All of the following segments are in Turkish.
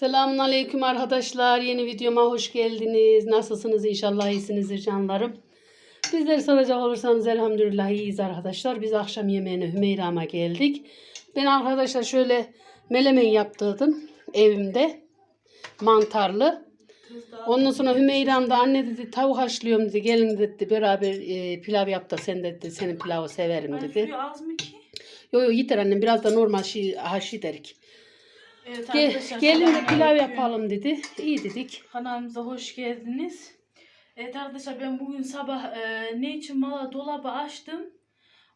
Selamünaleyküm arkadaşlar. Yeni videoma hoş geldiniz. Nasılsınız? İnşallah iyisinizdir canlarım. Bizleri soracak olursanız elhamdülillah iyiyiz arkadaşlar. Biz akşam yemeğine Hümeyra'ma geldik. Ben arkadaşlar şöyle melemen yaptırdım evimde. Mantarlı. Ondan sonra Hümeyra'm da anne dedi tavuk haşlıyorum dedi. Gelin dedi beraber e, pilav yap da sen dedi. Senin pilavı severim dedi. suyu az mı ki? Yo yo yeter annem biraz da normal şey haşi derik. Evet arkadaşlar. gelin de selamünaleyküm. pilav yapalım dedi. İyi dedik. Kanalımıza hoş geldiniz. Evet arkadaşlar ben bugün sabah e, ne için valla dolabı açtım.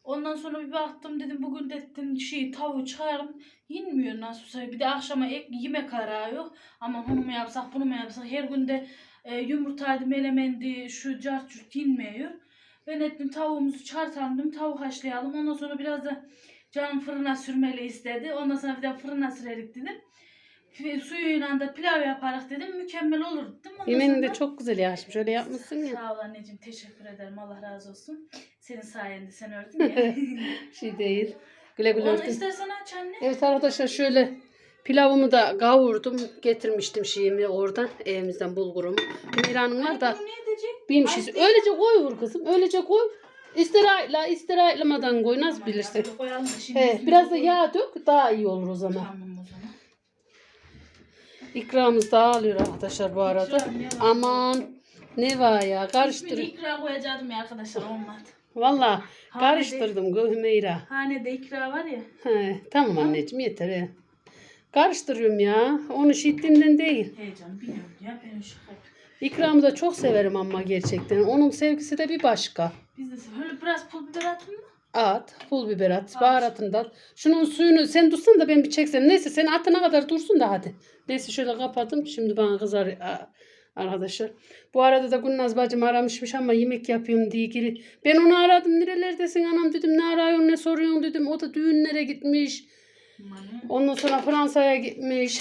Ondan sonra bir baktım dedim bugün dedim şey tavuğu çıkarım. Yenmiyor nasıl olsa. Bir de akşama ek yemek arıyor. Ama bunu mu yapsak bunu mu yapsak. Her günde e, yumurtaydı melemendi şu carçurt yenmiyor. Ben ettim tavuğumuzu çıkartalım dedim. Tavuk haşlayalım. Ondan sonra biraz da canım fırına sürmeli istedi. Ondan sonra bir de fırına sürerik dedim. Fi- Suyuyla da pilav yaparak dedim. Mükemmel olur dedim. Ondan Yemeğini sonra- de çok güzel yaşmış. Öyle yapmışsın ya. Sağ ol anneciğim. Teşekkür ederim. Allah razı olsun. Senin sayende sen ördün ya. Şey değil. Güle güle Onu örtün. istersen aç anne. Evet arkadaşlar şöyle pilavımı da kavurdum. Getirmiştim şeyimi oradan. Evimizden bulgurumu. Miran'ın var da ne edecek? şey. Öylece koy vur kızım. Öylece koy. İster ayla ister aylamadan koy. Nasıl bilirsin. ya, koyalım da şimdi He, üstüne biraz da yağ dök. Daha iyi olur o zaman. Tamam o zaman. İkramımız dağılıyor arkadaşlar bu arada. Ne var? Aman ne var ya karıştır. İsmini ikra koyacaktım ya arkadaşlar olmadı. Valla Hanede- karıştırdım Hümeyra. Hanede ikra var ya. He, tamam anneciğim yeter. He. Karıştırıyorum ya. Onu işittiğimden değil. Heyecan biliyorum ya ben şu İkramı da çok severim ama gerçekten. Onun sevgisi de bir başka. Biz de böyle biraz pul biber atın mı? At, pul biber at, baharatını da at. Şunun suyunu sen tutsan da ben bir çeksem. Neyse sen atana kadar dursun da hadi. Neyse şöyle kapattım. Şimdi bana kızar arkadaşlar. Bu arada da Gülnaz bacım aramışmış ama yemek yapıyorum diye giri. Ben onu aradım. Nerelerdesin anam dedim. Ne arıyorsun ne soruyorsun dedim. O da düğünlere gitmiş. Ondan sonra Fransa'ya gitmiş.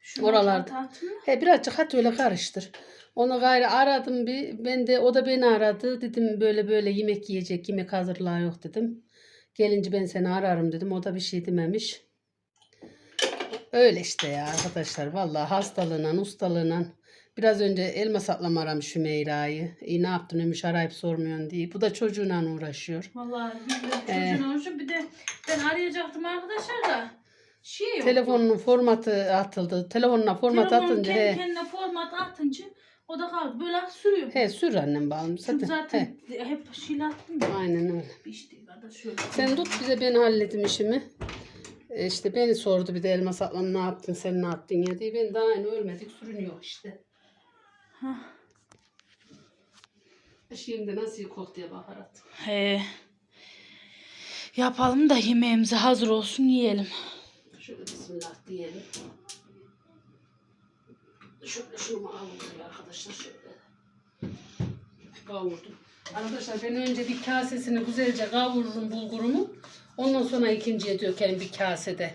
Şunu Oralarda. He birazcık hat öyle karıştır. Onu gayrı aradım bir. Ben de o da beni aradı. Dedim böyle böyle yemek yiyecek, yemek hazırlığa yok dedim. Gelince ben seni ararım dedim. O da bir şey dememiş. Öyle işte ya arkadaşlar. Vallahi hastalığından, ustalığından. Biraz önce elma saplama aramış Hümeyra'yı. İyi ne yaptın Ömüş arayıp sormuyorsun diye. Bu da çocuğuna uğraşıyor. Vallahi de Ee. çocuğun olmuş. Bir de ben arayacaktım arkadaşlar da. Şey yok. Telefonunun formatı atıldı. Telefonuna format Telefonun atınca kendi he. kendine format atınca o da kaldı. Böyle sürüyor. He sür annem bağım. Çünkü Zaten. zaten He. hep şeyle attım ya. Aynen öyle. İşte da şöyle. Sen tut bize ben halledim işimi. E işte beni sordu bir de elma saklam ne yaptın sen ne yaptın ya diye. Ben daha aynı ölmedik sürünüyor işte. Hah. Şimdi nasıl koktu ya baharat. He. Yapalım da yemeğimize hazır olsun yiyelim. Şöyle bismillah diyelim. Şöyle şunu buraya arkadaşlar şöyle. Kavurdum. Arkadaşlar ben önce bir kasesini güzelce kavururum bulgurumu. Ondan sonra ikinciye dökerim bir kasede.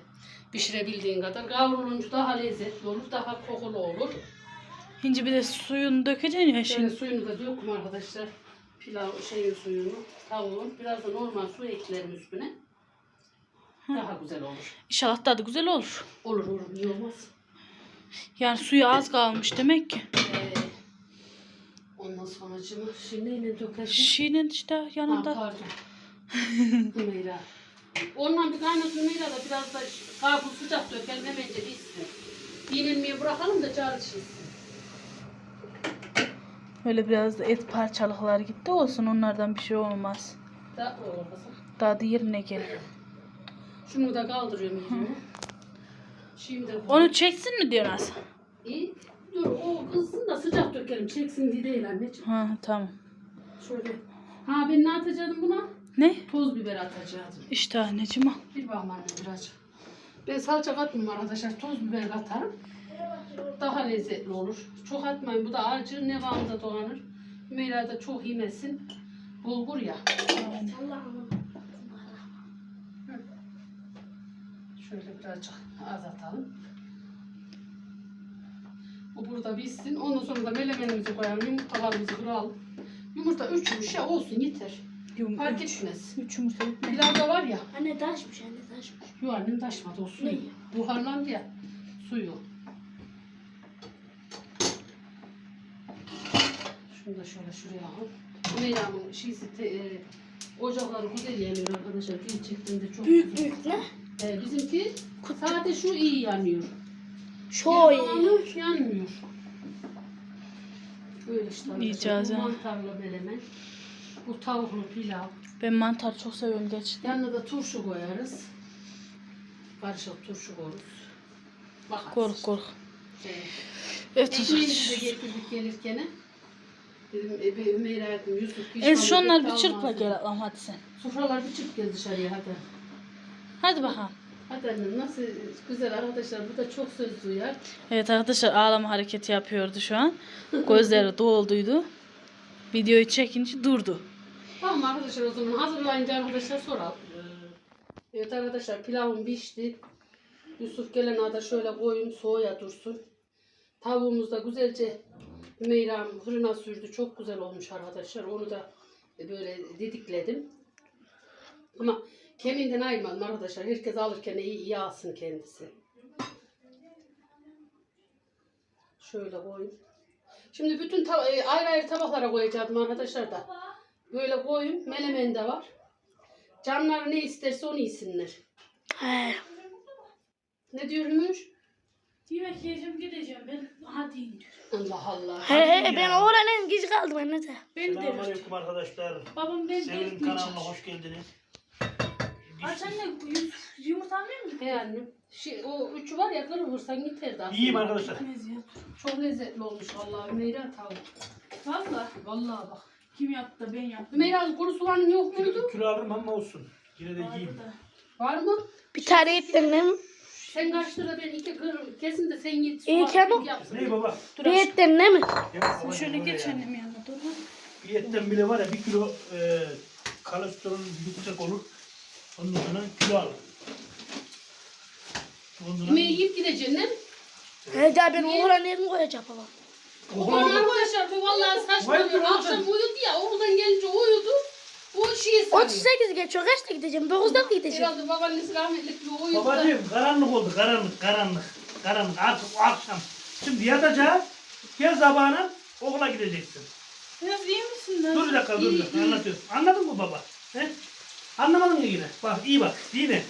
Pişirebildiğin kadar. Kavrulunca daha lezzetli olur, daha kokulu olur. Şimdi bir de suyunu dökeceksin ya şimdi. suyunu da döküm arkadaşlar. Pilav şeyin suyunu, tavuğun. Biraz da normal su eklerim üstüne. Daha güzel olur. İnşallah tadı güzel olur. Olur olur, niye olmaz? Yani suyu az kalmış demek ki. Ee, ondan sonra cımı şimdi yine dökelim. Şiinin işte Ha, yanında. pardon. Hümeyra. Ondan bir kaynat Hümeyra da biraz da kabul sıcak dökelim hemen de bitsin. Yenilmeye bırakalım da çalışsın. Öyle biraz da et parçalıklar gitti olsun onlardan bir şey olmaz. Da kızım. Tadı yerine gelir. Şunu da kaldırıyorum yerine. Şimdi Onu çeksin mi diyorsun Hasan? İyi. Dur o kızsın da sıcak dökelim. Çeksin diye değil anneciğim. Ha tamam. Şöyle. Ha ben ne atacaktım buna? Ne? Toz biber atacaktım. İşte anneciğim al. Bir bakma anne birazcık. Ben salça katmıyorum arkadaşlar. Toz biber katarım. Daha lezzetli olur. Çok atmayın. Bu da acı. Nevamda dolanır. Hümeyra da çok yemesin. Bulgur ya. Hı. Şöyle birazcık azaltalım. Bu burada bitsin. Ondan sonra da melemenimizi koyalım. Yumurtalarımızı kıralım. Yumurta üç yumuş ya olsun yeter. Yum, Fark üç. etmez. Üç yumurta yetmez. Pilavda var ya. Anne taşmış anne taşmış. Yok annem taşmadı o suyu. Ne? Buharlandı ya suyu. Şunu da şöyle şuraya al. Bu Meyra'nın şeysi te, e, ocakları güzel arkadaşlar. Gün çektiğinde çok Büyük güzel. büyük ne? E, bizimki sadece şu iyi yanıyor. Geri iyi. kalanı yanmıyor. Böyle işte arkadaşlar. Bu mantarlı menemen. Bu tavuklu pilav. Ben mantar çok seviyorum gerçekten. Yanına da turşu koyarız. Karışık turşu koyarız. Bakarız. Kork kork. Evet. Evet Ekmeğimizi de getirdik gelirken. Dedim e, bir Hümeyra dedim Yusuf. Evet şalgam şunlar bir dedim. gel ablam hadi sen. Sofralar bir çırp gel dışarıya hadi. Hadi bakalım. Hadi annem nasıl güzel arkadaşlar bu da çok söz duyar. Evet arkadaşlar ağlama hareketi yapıyordu şu an. Gözleri dolduydu. Videoyu çekince durdu. Tamam arkadaşlar o zaman hazırlayınca arkadaşlar soralım. Evet arkadaşlar pilavım pişti. Yusuf gelene kadar şöyle koyayım soğuya dursun. Tavuğumuz da güzelce Hümeyra'm fırına sürdü. Çok güzel olmuş arkadaşlar. Onu da böyle didikledim. Ama kemiğinden ayırmadım arkadaşlar. Herkes alırken iyi, iyi alsın kendisi. Şöyle koyayım. Şimdi bütün e, ayrı ayrı tabaklara koyacaktım arkadaşlar da. Böyle koyayım. Melemen de var. Canları ne isterse onu yesinler. He. Ne diyormuş? Yemek yiyeceğim gideceğim ben. Hadi diyor. Allah Allah. He he ben oranın geç kaldım anne de. Ben de Selamünaleyküm arkadaşlar. Babam ben Sevim bekliyor. kanalına hoş geldiniz. Aç anne yum- yumurta almıyor musun? He annem. Şey, o üçü var ya kırılırsan yeterdi aslında. İyiyim arkadaşlar. Çok lezzetli olmuş vallahi Hümeyra tavuk. Valla. Vallahi bak. Kim yaptı da ben yaptım. Hümeyra kuru soğanın yok muydu? Kilo, alırım ama olsun. Yine de yiyeyim. Var mı? Bir tane değil mi? Sen kaç lira ben iki kır kesin de sen yet. İyi, soğan tamam. yapsın. Ne baba? Bir ettin değil mi? Babacığım Şöyle buraya geç ya. annem yanına dur. Bir etten bile var ya bir kilo e, kolesterol yüksek olur. Ondan sonra kilo alır. Ondan sonra Hümeyra yiyip gideceksin değil mi? He daha ben oranın yerini koyacağım baba. Ulan arkadaşlar bu vallahi saçmalıyor. Akşam uyudu ya oğuldan gelince uyudu. O şeyi sanıyor. 38 geçiyor kaçta gideceğim? 9'da mı gideceğim? Herhalde babaannesi rahmetlik bir uyudu. Babacığım karanlık oldu karanlık karanlık. Karanlık artık o akşam. Şimdi yatacağız. Gel sabahına okula gideceksin. Biraz iyi misin lan? Dur bir dakika dur bir İyi, dakika iyi. anlatıyorum. Anladın mı baba? He? Anlamadın mı yine? Bak iyi bak yine.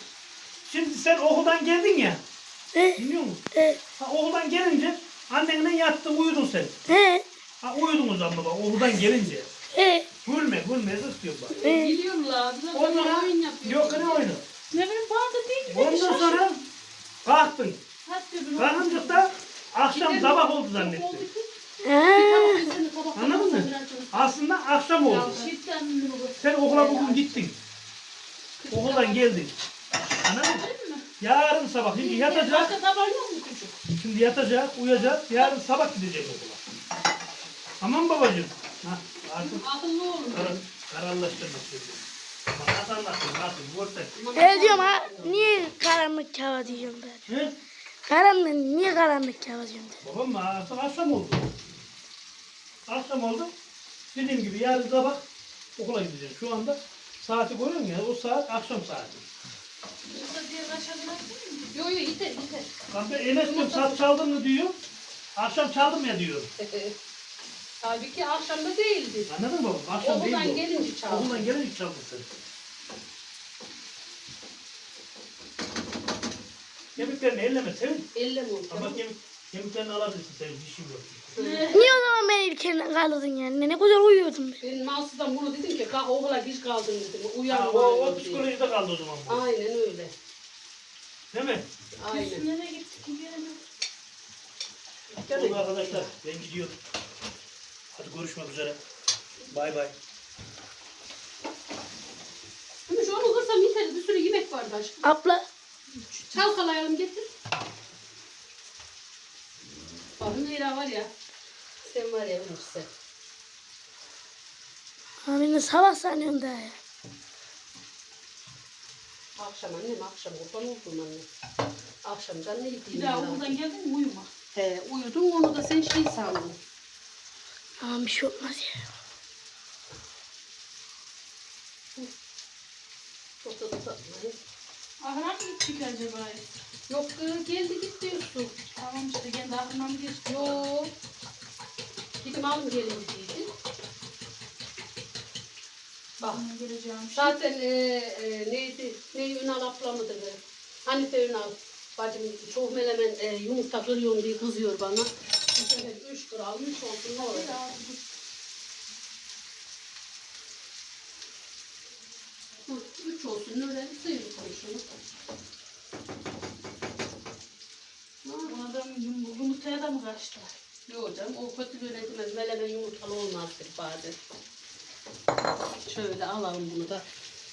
Şimdi sen okuldan geldin ya. He Dinliyor musun? he Ha, okuldan gelince annenle yattın uyudun sen. he Ha uyudunuz ama baba okuldan gelince. he. Gülme gülme yazık diyor bak. Biliyorlar. Bunlar Ondan böyle sonra oyun yapıyor. yok ne oyunu. Ne bileyim da değil ki. Ondan sonra kalktın. Kalkınca da akşam sabah oldu zannetti. Ha. Anladın mı? Aslında akşam oldu. Mi? Sen okula bugün gittin. Okuldan geldin. Anladın mı? Yarın sabah şimdi yatacak. Başka taban yok mu çocuk? Şimdi yatacak, uyuyacak. Yarın sabah gidecek okula. Tamam babacığım. Ha, artık Akıllı olun. kar kararlaştırmak çocuğu. Ama Nasıl anlattın? Nasıl? Görsen. He diyorum ha niye karanlık hava diyorum ben. He? Karanlık niye karanlık hava diyorum ben. Babam mı? Artık akşam oldu. Akşam oldu. Dediğim gibi yarın sabah okula gideceğim. Şu anda saati görüyorsun ya. O saat akşam saati. Yoksa diğer aşağıdan atayım mı? Yo yo yeter yeter. Lan ben Enes diyorum saat çaldın mı diyor. Akşam çaldım ya diyor. Halbuki akşamda değildi. Anladın mı babam? Akşam değil Okuldan bu. gelince çaldı. Okuldan gelince çaldın sen. Kemiklerini elleme Sevin. Elle mi oldu? Ama kemik, kemiklerini alabilirsin Sevin. Dişim yok. Niye o zaman beni ilkenden kaldırdın yani? Ne güzel uyuyordum ben. Ben Mahsus'tan bunu dedim ki kalk okula geç kaldın dedim. Uyan Ha, o, o uyan diye. psikolojide kaldı o zaman bu. Aynen öyle. Değil mi? Aynen. Üstüne ne gittik ki gelemedik. Oldu arkadaşlar. Ben gidiyorum. Hadi görüşmek üzere. Bay bay. Gümüş onu kırsam yeter. Bir sürü yemek vardı aşkım. Abla Çalkalayalım getir. Bak Hümeyra var ya. Sen var ya Gümüş sen. de sabah sanıyorum daha ya. Akşam annem akşam kurban oldum anne. Akşamdan ne Bir yediğim daha lazım. okuldan geldin mi uyuma. He uyudun onu da sen şey sandın. Aman bir şey olmaz ya. Çok da uzatmayın. Ahıra mı gittik acaba? Yok kız geldi gitti Yusuf. Tamam işte kendi aklımdan geçti. Yok. Gidip alın gelin dediydi. Bak. Hemen geleceğim. Zaten e, e, neydi? Ne Ünal abla mıdır? be? Hanife Ünal. Bacım çok melemen e, yumurta kırıyorum diye kızıyor bana. Bu sefer üç kır almış olsun ne olacak? Hı, Üç olsun öyle sıyır konuşunu. Bu adam yum- kaçtı? Yok canım o kötü yönetilmez. Melemen yumurtalı olmazdır bazen. Şöyle alalım bunu da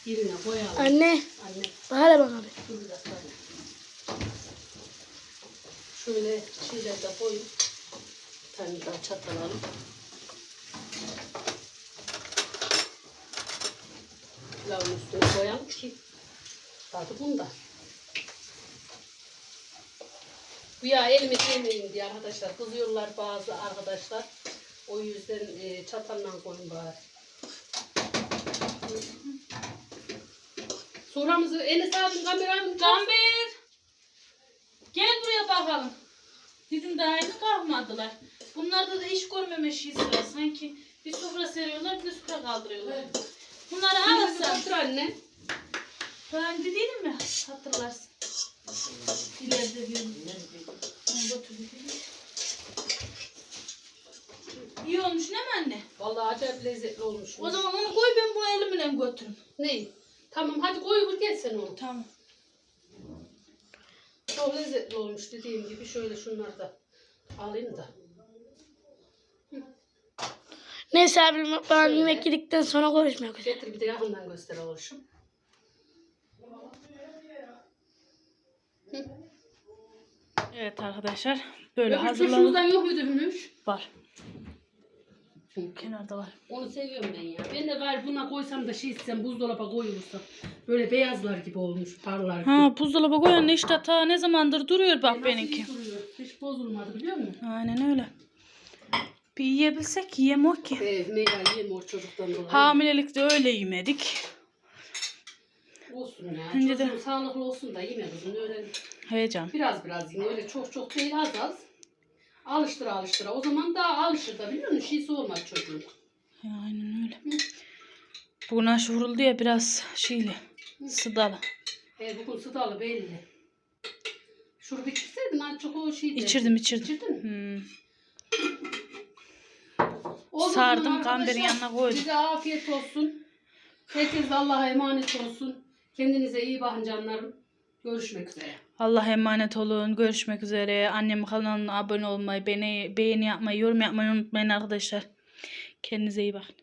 yerine koyalım. Anne. Anne. Hele bak abi. Dur daha. Şöyle şeyler de koy. Bir tane daha çatal alalım. Pilavın üstüne koyalım ki tadı bunda. Bu ya elimi yemeyin diye arkadaşlar kızıyorlar bazı arkadaşlar. O yüzden e, çatalla koyun bari. Soramızı Enes abim kameramın Gamber! Gel buraya bakalım. Dedim daha henüz kalkmadılar. Bunlarda da iş görmeme şeysi var. Sanki bir sofra seriyorlar bir de sofra kaldırıyorlar. Bunları alırsan. Otur anne. Ben de değilim mi? Hatırlarsın. İleride bir. İyi olmuş değil mi anne? Vallahi acayip lezzetli olmuş. O zaman onu koy ben bunu elimle götürürüm. Ne? Tamam hadi koy vur gel sen onu. Tamam. Çok lezzetli olmuş dediğim gibi. Şöyle şunları da alayım da. Neyse abi ben yemek yedikten sonra konuşmak üzere. Getir bir de yakından göster oluşum. Evet arkadaşlar böyle Öbür turşumuzdan yok muydu Hümüş? var. Kenarda var. Onu seviyorum ben ya. Ben de galiba buna koysam da şey istesem buzdolaba koyulursam. Böyle beyazlar gibi olmuş parlar gibi. Ha buzdolabı koyan işte ta ne zamandır duruyor bak Nasıl benimki. iyi duruyor. Hiç bozulmadı biliyor musun? Aynen öyle. Bir yiyebilsek yiyemok ki. Evet, meyve o çocuktan dolayı. Hamilelikte öyle yemedik. Olsun ya. Önce de- Çocuğun sağlıklı olsun da yeme kızım. Öyle Heyecan. biraz biraz yine öyle çok çok değil az az. Alıştıra alıştıra. O zaman daha alışır da biliyor musun? Şeysi olmaz çocuğun. Aynen öyle. Bugün aşı vuruldu ya biraz şeyli. Sıdalı. E, bugün sıdalı belli. Şurubu içirseydin azıcık o şeydi. İçirdim içirdim. İçirdin mi? Hmm. O zaman Sardım, arkadaşlar, kamberin yanına koydum. Size afiyet olsun. Herkes Allah'a emanet olsun. Kendinize iyi bakın canlarım. Görüşmek üzere. Allah'a emanet olun. Görüşmek üzere. Annem kanalına abone olmayı, beğeni, beğeni yapmayı, yorum yapmayı unutmayın arkadaşlar. Kendinize iyi bakın.